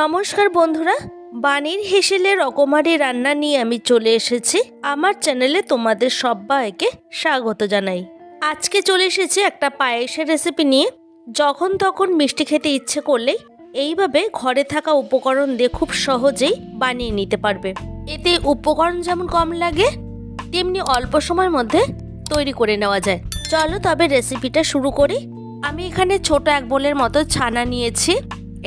নমস্কার বন্ধুরা, বাণীর হেসেলে রকমারি রান্না নিয়ে আমি চলে এসেছি। আমার চ্যানেলে তোমাদের সবাইকে স্বাগত জানাই। আজকে চলে এসেছি একটা পায়েসের রেসিপি নিয়ে। যখন তখন মিষ্টি খেতে ইচ্ছে করলেই এইভাবে ঘরে থাকা উপকরণ দিয়ে খুব সহজেই বানিয়ে নিতে পারবে। এতে উপকরণ যেমন কম লাগে, তেমনি অল্প সময়ের মধ্যে তৈরি করে নেওয়া যায়। চলো তবে রেসিপিটা শুরু করি। আমি এখানে ছোট এক বোলের মতো ছানা নিয়েছি।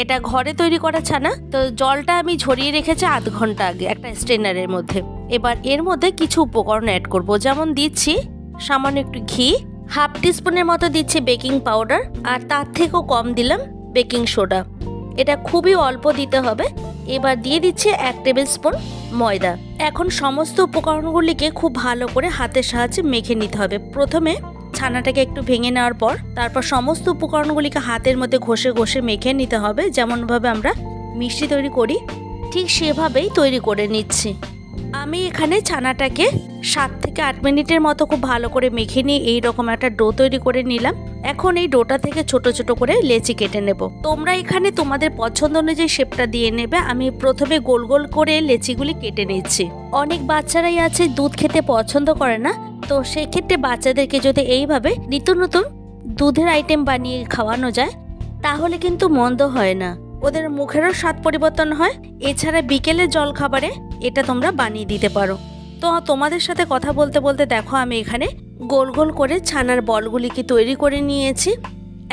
এটা ঘরে তৈরি করা ছানা, তো জলটা আমি ঝরিয়ে রেখেছি আধ ঘণ্টা আগে একটা স্ট্রেনারের মধ্যে। এবার এর মধ্যে কিছু উপকরণ অ্যাড করব, যেমন দিচ্ছি সামান্য একটু ঘি হাফ টিস্পুনের মতো দিচ্ছি বেকিং পাউডার আর তার থেকেও কম দিলাম বেকিং সোডা এটা খুবই অল্প দিতে হবে। এবার দিয়ে দিচ্ছে এক টেবিল স্পুন ময়দা। এখন সমস্ত উপকরণগুলিকে খুব ভালো করে হাতের সাহায্যে মেখে নিতে হবে। প্রথমে ছানাটাকে একটু ভেঙে নেওয়ার পর তারপর সমস্ত উপকরণগুলিকে হাতের মধ্যে ঘষে ঘষে মেখে নিতে হবে, যেমনভাবে আমরা মিষ্টি তৈরি করি, ঠিক সেভাবেই তৈরি করে নিচ্ছি। আমি এখানে ছানাটাকে সাত থেকে আট মিনিটের মতো খুব ভালো করে মেখে নিয়ে এইরকম একটা ডো তৈরি করে নিলাম। এখন এই ডোটা থেকে ছোট ছোট করে লেচি কেটে নেব। তোমরা এখানে তোমাদের পছন্দ অনুযায়ী শেপটা দিয়ে নেবে। আমি প্রথমে গোল গোল করে লেচিগুলি কেটে নিচ্ছি। অনেক বাচ্চারাই আছে, দুধ খেতে পছন্দ করে না তো সেক্ষেত্রে বাচ্চাদেরকে যদি এইভাবে নিত্য নতুন দুধের আইটেম বানিয়ে খাওয়ানো যায়, তাহলে কিন্তু মন্দ হয় না। ওদের মুখেরও স্বাদ পরিবর্তন হয়। এছাড়া বিকেলের জল খাবারে এটা তোমরা বানিয়ে দিতে পারো। তো তোমাদের সাথে কথা বলতে বলতে দেখো, আমি এখানে গোল গোল করে ছানার বলগুলিকে তৈরি করে নিয়েছি।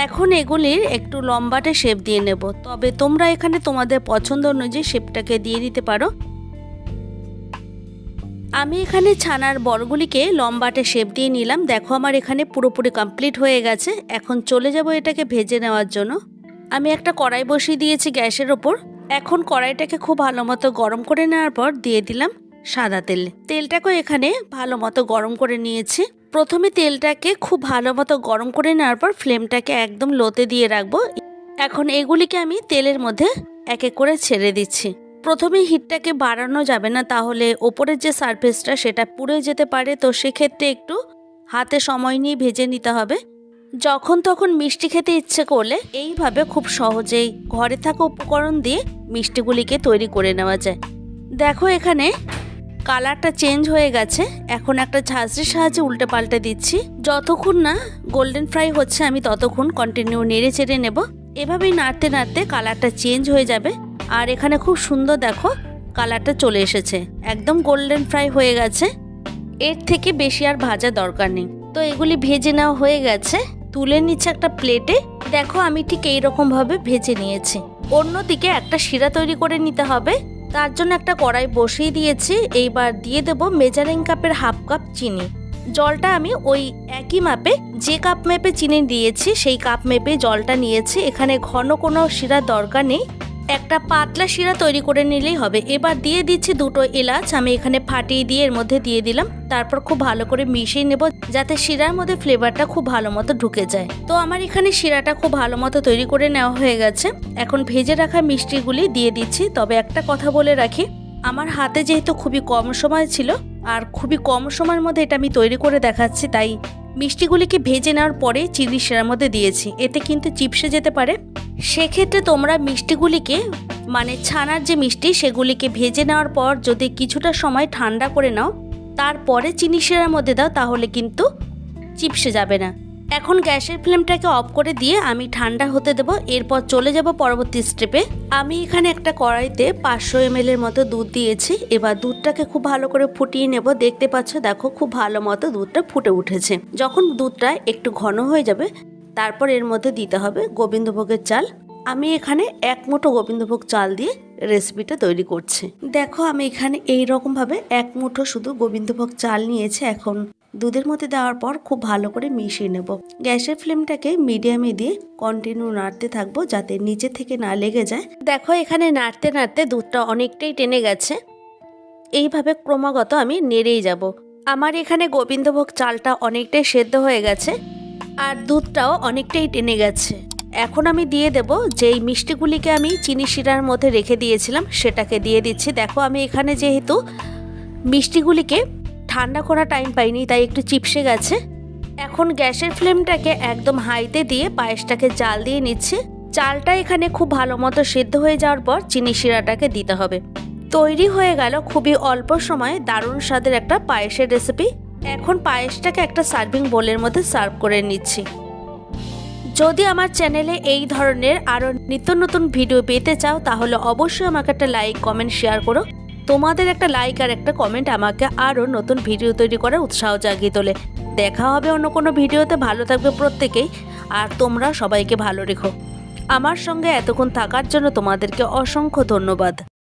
এখন এগুলির একটু লম্বাটে শেপ দিয়ে নেব। তবে তোমরা এখানে তোমাদের পছন্দ অনুযায়ী শেপটাকে দিয়ে দিতে পারো। আমি এখানে ছানার বলগুলিকে লম্বাটে শেপ দিয়ে নিলাম। দেখো আমার এখানে পুরোপুরি কমপ্লিট হয়ে গেছে। এখন চলে যাব এটাকে ভেজে নেওয়ার জন্য। আমি একটা কড়াই বসিয়ে দিয়েছি গ্যাসের ওপর। এখন কড়াইটাকে খুব ভালো মতো গরম করে নেওয়ার পর দিয়ে দিলাম সাদা তেল। তেলটাকেও এখানে ভালো মতো গরম করে নিয়েছি। প্রথমে তেলটাকে খুব ভালো মতো গরম করে নেওয়ার পর ফ্লেমটাকে একদম লোতে দিয়ে রাখব। এখন এগুলিকে আমি তেলের মধ্যে এক এক করে ছেড়ে দিচ্ছি। প্রথমে হিটটাকে বাড়ানো যাবে না, তাহলে ওপরের যে সারফেসটা সেটা পুড়ে যেতে পারে, তো সেক্ষেত্রে একটু হাতে সময় নিয়ে ভেজে নিতে হবে। যখন তখন মিষ্টি খেতে ইচ্ছে করলে এইভাবে খুব সহজেই ঘরে থাকা উপকরণ দিয়ে মিষ্টিগুলিকে তৈরি করে নেওয়া যায়। দেখো এখানে কালারটা চেঞ্জ হয়ে গেছে, এখন একটা ঝাঁঝরির সাহায্যে উল্টে পাল্টে দিচ্ছি। যতক্ষণ না গোল্ডেন ফ্রাই হচ্ছে, আমি ততক্ষণ কন্টিনিউ নেড়ে চেড়ে নেব। এভাবেই নাড়তে নাড়তে কালারটা চেঞ্জ হয়ে যাবে। আর এখানে খুব সুন্দর দেখো কালারটা চলে এসেছে। একদম গোল্ডেন ফ্রাই হয়ে গেছে। এর থেকে বেশি আর ভাজা দরকার নেই। তো এগুলি ভেজে নেওয়া হয়ে গেছে। তুলে নিচ্ছে একটা প্লেটে দেখো আমি ঠিক এইরকম ভাবে ভেজে নিয়েছি। অন্যদিকে একটা শিরা তৈরি করে নিতে হবে। তার জন্য একটা কড়াই বসিয়ে দিয়েছি। এইবার দিয়ে দেব মেজারিং কাপের হাফ কাপ চিনি। জলটা আমি ওই একই মাপে যে কাপ মেপে চিনি দিয়েছি, সেই কাপ মেপে জলটা নিয়েছি। এখানে ঘন কোনো শিরার দরকার নেই। একটা পাতলা শিরা তৈরি করে নিলেই হবে। এবার দিয়ে দিচ্ছি দুটো এলাচ। আমি এখানে ফাটিয়ে দিয়ে এর মধ্যে দিয়ে দিলাম। তারপর খুব ভালো করে মিশিয়ে নেব যাতে শিরার মধ্যে ফ্লেভারটা খুব ভালো মতো ঢুকে যায়। তো আমার এখানে শিরাটা খুব ভালো মতো তৈরি করে নেওয়া হয়ে গেছে। এখন ভেজে রাখা মিষ্টিগুলি দিয়ে দিচ্ছি। তবে একটা কথা বলে রাখি, আমার হাতে যেহেতু খুবই কম সময় ছিল আর খুবই কম সময়ের মধ্যে এটা আমি তৈরি করে দেখাচ্ছি, তাই মিষ্টিগুলিকে ভেজে নেওয়ার পরে চিনি শিরার মধ্যে দিয়েছি। এতে কিন্তু চিপসে যেতে পারে। সেক্ষেত্রে তোমরা মিষ্টিগুলিকে মানে ছানার যে মিষ্টি, সেগুলিকে ভেজে নেওয়ার পর যদি কিছুটা সময় ঠান্ডা করে নাও, তারপরে চিনি শিরার মধ্যে দাও, তাহলে কিন্তু চিপসে যাবে না। এখন গ্যাসের ফ্লেমটাকে অফ করে দিয়ে আমি ঠান্ডা হতে দেব। এরপর চলে যাব পরবর্তী স্টেপে। আমি এখানে একটা কড়াইতে পাঁচশো এম এর মতো দুধ দিয়েছি। এবার দুধটাকে খুব ভালো করে ফুটিয়ে নেব। দেখতে পাচ্ছ, দেখো, খুব ভালো মতো দুধটা ফুটে উঠেছে। যখন দুধটা একটু ঘন হয়ে যাবে তারপর এর মধ্যে দিতে হবে গোবিন্দভোগের চাল। আমি এখানে এক মুঠো গোবিন্দভোগ চাল দিয়ে রেসিপিটা তৈরি করছি। দেখো, আমি এখানে এই রকমভাবে এক মুঠো শুধু গোবিন্দভোগ চাল নিয়েছি। এখন দুধের মধ্যে দেওয়ার পর খুব ভালো করে মিশিয়ে নেব। গ্যাসের ফ্লেমটাকে মিডিয়ামে দিয়ে কন্টিনিউ নাড়তে থাকব যাতে নিচে থেকে না লেগে যায়। দেখো, এখানে নাড়তে নাড়তে দুধটা অনেকটাই টেনে গেছে। এইভাবে ক্রমাগত আমি নেড়েই যাব। আমার এখানে গোবিন্দভোগ চালটা অনেকটাই সেদ্ধ হয়ে গেছে। আর দুধটাও অনেকটাই টেনে গেছে। এখন আমি দিয়ে দেব যেই মিষ্টিগুলিকে আমি চিনি শিরার মধ্যে রেখে দিয়েছিলাম, সেটাকে দিয়ে দিচ্ছি। দেখো, আমি এখানে যেহেতু মিষ্টিগুলিকে ঠান্ডা করা টাইম পাইনি, তাই একটু চিপসে গেছে। এখন গ্যাসের ফ্লেমটাকে একদম হাইতে দিয়ে পায়েসটাকে জাল দিয়ে নিচ্ছে। চালটা এখানে খুব ভালো মতো সেদ্ধ হয়ে যাওয়ার পর চিনি শিরাটাকে দিতে হবে। তৈরি হয়ে গেল খুবই অল্প সময়ে দারুণ স্বাদের একটা পায়েসের রেসিপি এখন পায়েসটাকে একটা সার্ভিং বোলের মধ্যে সার্ভ করে নিচ্ছি। যদি আমার চ্যানেলে এই ধরনের আরও নিত্য নতুন ভিডিও পেতে চাও, তাহলে অবশ্যই আমাকে একটা লাইক, কমেন্ট, শেয়ার করো। তোমাদের একটা লাইক আর একটা কমেন্ট আমাকে আরও নতুন ভিডিও তৈরি করার উৎসাহ জাগিয়ে তোলে। দেখা হবে অন্য কোনো ভিডিওতে, ভালো থাকবে প্রত্যেকেই, আর তোমরা সবাইকে ভালো রেখো। আমার সঙ্গে এতক্ষণ থাকার জন্য তোমাদেরকে অসংখ্য ধন্যবাদ।